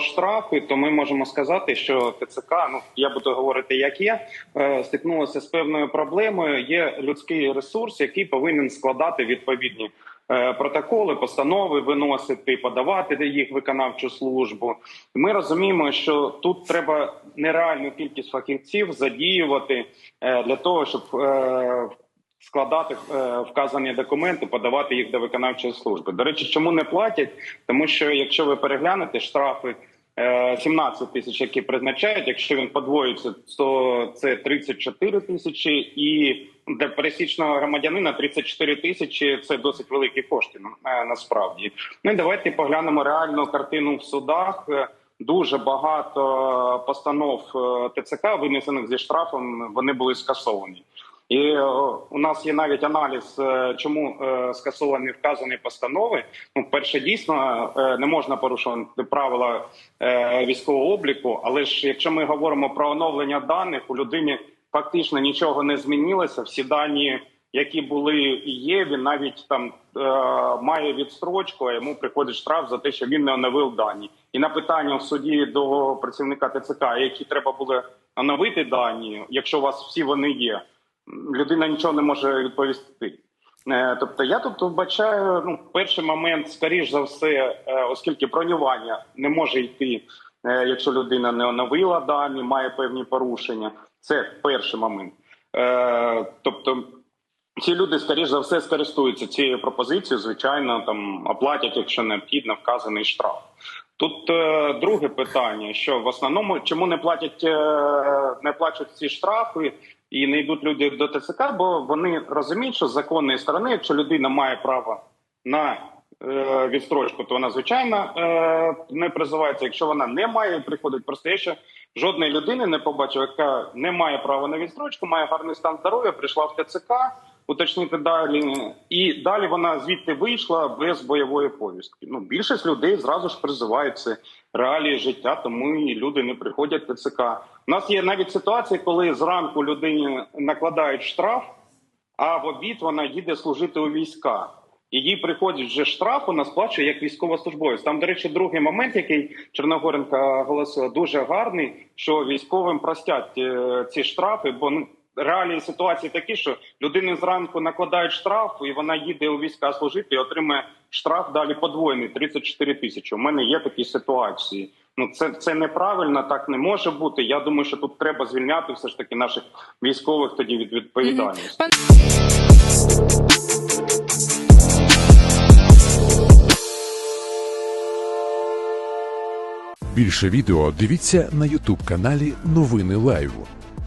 штрафи, то ми можемо сказати, що ТЦК, ну я буду говорити, як є, е, стикнулося з певною проблемою. Є людський ресурс, який повинен складати відповідні е, протоколи, постанови, виносити, подавати їх виконавчу службу. Ми розуміємо, що тут треба нереальну кількість фахівців задіювати е, для того, щоб складати е, вказані документи, подавати їх до виконавчої служби. До речі, чому не платять? Тому що якщо ви переглянете штрафи. е, 17 тисяч, які призначають. Якщо він подвоїться, то це 34 тисячі, і для пересічного громадянина 34 тисячі це досить великі кошти на- е, насправді. Ну і давайте поглянемо реальну картину в судах. Е, Дуже багато постанов е, ТЦК, винесених зі штрафом, вони були скасовані. І е, у нас є навіть аналіз, е, чому е, скасовані вказані постанови. Ну, перше, дійсно не можна порушувати правила військового обліку, але ж якщо ми говоримо про оновлення даних, у людині фактично нічого не змінилося. Всі дані, які були і є, він навіть там має відстрочку, а йому приходить штраф за те, що він не оновив дані. І на питання в суді до працівника ТЦК, які треба було оновити дані, якщо у вас всі вони є людина нічого не може відповісти. Е, Тобто я тут вбачаю ну, перший момент, скоріш за все, е, оскільки бронювання не може йти, е, якщо людина не оновила дані, має певні порушення. Це перший момент. Тобто ці люди, скоріш за все, скористуються цією пропозицією, звичайно, там оплатять, якщо необхідно, вказаний штраф. Тут е, друге питання: що в основному чому не платять, е, не плачуть ці штрафи і не йдуть люди до ТЦК, бо вони розуміють, що з законної сторони, якщо людина має право на е, відстрочку, то вона звичайно е, не призивається. Якщо вона не має, приходить просто я ще жодної людини не побачив, яка не має права на відстрочку, має гарний стан здоров'я, прийшла в ТЦК. Уточнити далі, і далі вона звідти вийшла без бойової повістки. Ну більшість людей зразу ж призивають це реалії життя, тому і люди не приходять в ТЦК. У нас є навіть ситуації, коли зранку людині накладають штраф, а в обід вона їде служити у війська. І їй приходить вже штраф, вона сплачує як військовослужбовець. Там, до речі, другий момент, який Чорногоренка оголосила, дуже гарний, що військовим простять е, ці штрафи, бо ну. Реалії ситуації такі, що людини зранку накладають штраф, і вона їде у війська служити і отримує штраф далі подвоєний 34 тисячі. У мене є такі ситуації. Ну це, це неправильно, так не може бути. Я думаю, що тут треба звільняти все ж таки наших військових тоді від відповідальності. Пан Більше відео дивіться на Ютуб каналі Новини Лайв.